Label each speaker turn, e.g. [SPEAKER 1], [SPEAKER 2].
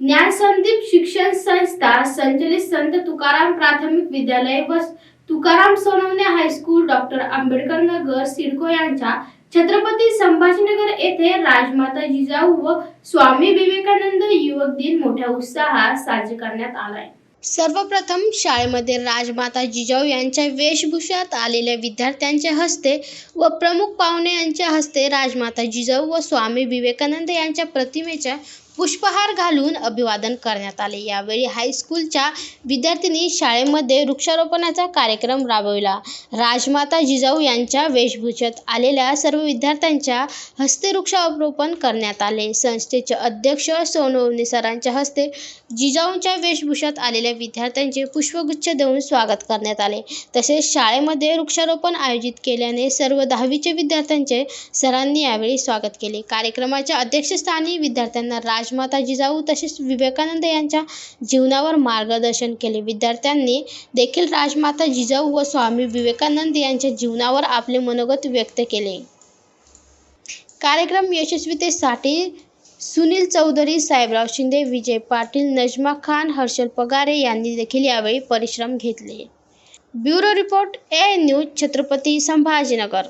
[SPEAKER 1] ज्ञानसंदीप शिक्षण संस्था संचलित संत तुकाराम प्राथमिक विद्यालय व Tukaram Sonawane high school doctor Ambedkar Nagar CIDCO यांच्या छत्रपती संभाजीनगर येथे राजमाता जिजाऊ व स्वामी विवेकानंद युवक दिन मोठ्या उत्साहात साजरा करण्यात आलाय. सर्वप्रथम शाळेमध्ये राजमाता जिजाऊ यांच्या वेशभूषात आलेल्या विद्यार्थ्यांच्या हस्ते व प्रमुख पाहुणे यांच्या हस्ते राजमाता जिजाऊ व स्वामी विवेकानंद यांच्या प्रतिमेच्या पुष्पहार घालून अभिवादन करण्यात आले. यावेळी हायस्कूलच्या विद्यार्थिनी शाळेमध्ये वृक्षारोपणाचा कार्यक्रम राबविला. राजमाता जिजाऊ यांच्या वेशभूषेत आलेल्या सर्व विद्यार्थ्यांच्या हस्ते वृक्षारोपण करण्यात आले. संस्थेचे अध्यक्ष सोनवणे सरांच्या हस्ते जिजाऊंच्या वेशभूषात आलेल्या विद्यार्थ्यांचे पुष्पगुच्छ देऊन स्वागत करण्यात आले. तसेच शाळेमध्ये वृक्षारोपण आयोजित केल्याने सर्व दहावीचे विद्यार्थ्यांचे सरांनी यावेळी स्वागत केले. कार्यक्रमाच्या अध्यक्षस्थानी विद्यार्थ्यांना राज राजमाता जिजाऊ तसेच विवेकानंद यांच्या जीवनावर मार्गदर्शन केले. विद्यार्थ्यांनी देखील राजमाता जिजाऊ व स्वामी विवेकानंद यांच्या जीवनावर आपले मनोगत व्यक्त केले. कार्यक्रम यशस्वीतेसाठी सुनील चौधरी साहेबराव शिंदे विजय पाटील नजमा खान हर्षल पगारे यांनी देखील यावेळी परिश्रम घेतले. Bureau report A news Chhatrapati Sambhajinagar.